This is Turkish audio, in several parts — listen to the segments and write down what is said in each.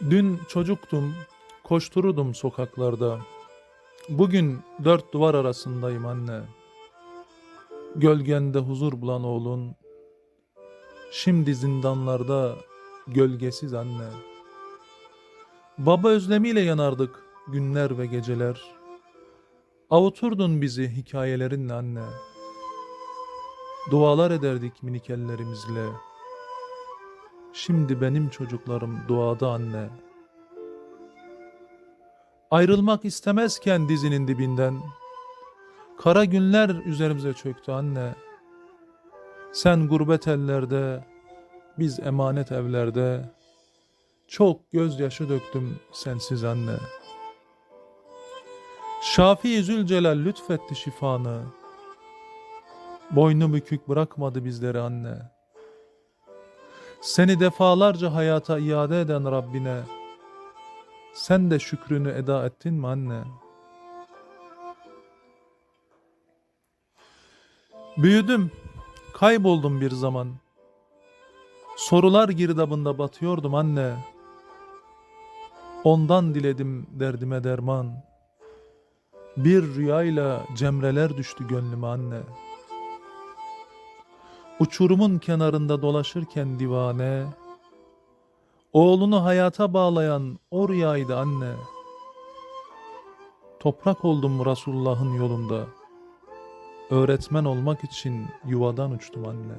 Dün çocuktum, koştururdum sokaklarda. Bugün dört duvar arasındayım anne. Gölgende huzur bulan oğlun, şimdi zindanlarda gölgesiz anne. Baba özlemiyle yanardık günler ve geceler. Avuturdun bizi hikayelerinle anne. Dualar ederdik minik ellerimizle. Şimdi benim çocuklarım duada anne. Ayrılmak istemezken dizinin dibinden. Kara günler üzerimize çöktü anne. Sen gurbet ellerde, biz emanet evlerde. Çok gözyaşı döktüm sensiz anne. Şafii Zülcelal lütfetti şifanı. Boynu bükük bırakmadı bizleri anne. Seni defalarca hayata iade eden Rabbine sen de şükrünü eda ettin mi anne? Büyüdüm, kayboldum bir zaman. Sorular girdabında batıyordum anne. Ondan diledim derdime derman. Bir rüyayla cemreler düştü gönlüme anne. Uçurumun kenarında dolaşırken divane, oğlunu hayata bağlayan o rüyaydı anne. Toprak oldum Resulullah'ın yolunda. Öğretmen olmak için yuvadan uçtum anne.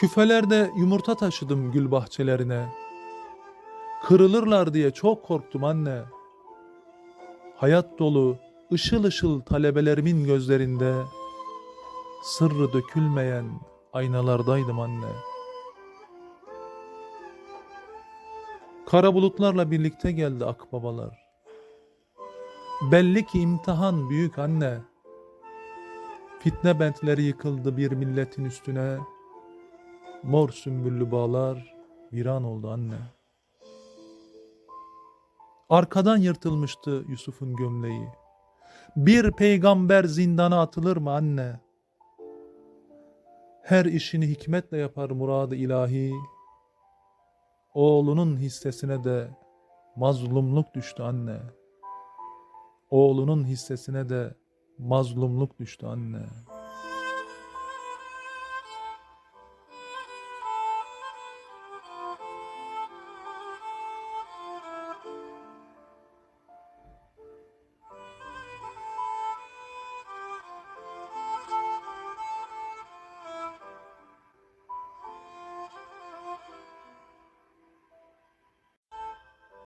Küfelerde yumurta taşıdım gül bahçelerine. Kırılırlar diye çok korktum anne. Hayat dolu, ışıl ışıl talebelerimin gözlerinde sırrı dökülmeyen aynalardaydım anne. Kara bulutlarla birlikte geldi akbabalar. Belli ki imtihan büyük anne. Fitne bentleri yıkıldı bir milletin üstüne. Mor sümbüllü bağlar viran oldu anne. Arkadan yırtılmıştı Yusuf'un gömleği. Bir peygamber zindana atılır mı anne? Her işini hikmetle yapar muradı ilahi. Oğlunun hissesine de mazlumluk düştü anne. Oğlunun hissesine de mazlumluk düştü anne.